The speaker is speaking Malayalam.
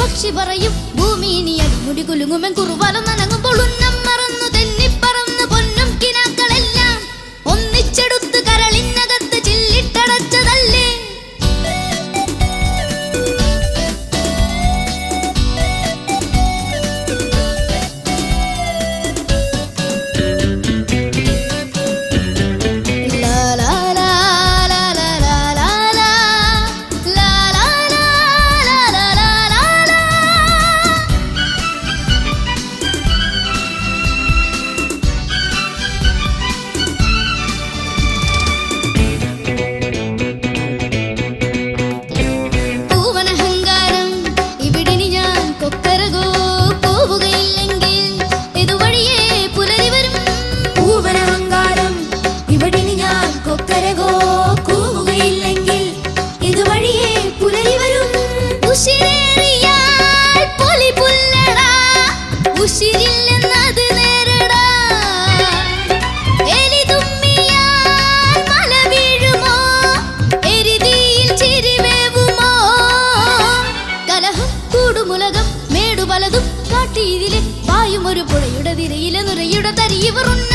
പക്ഷി പറയും ഭൂമി ഇനി അടിമുടി കുലുങ്ങുമെൻ കുറുവാലും മറന്നു പുതുമുലകം മേടു പലതും കാട്ടിയിലെ പായും ഒരു പുഴയുടെ തിരയിലെ നുരയുടെ തരിയവറുണ്ണ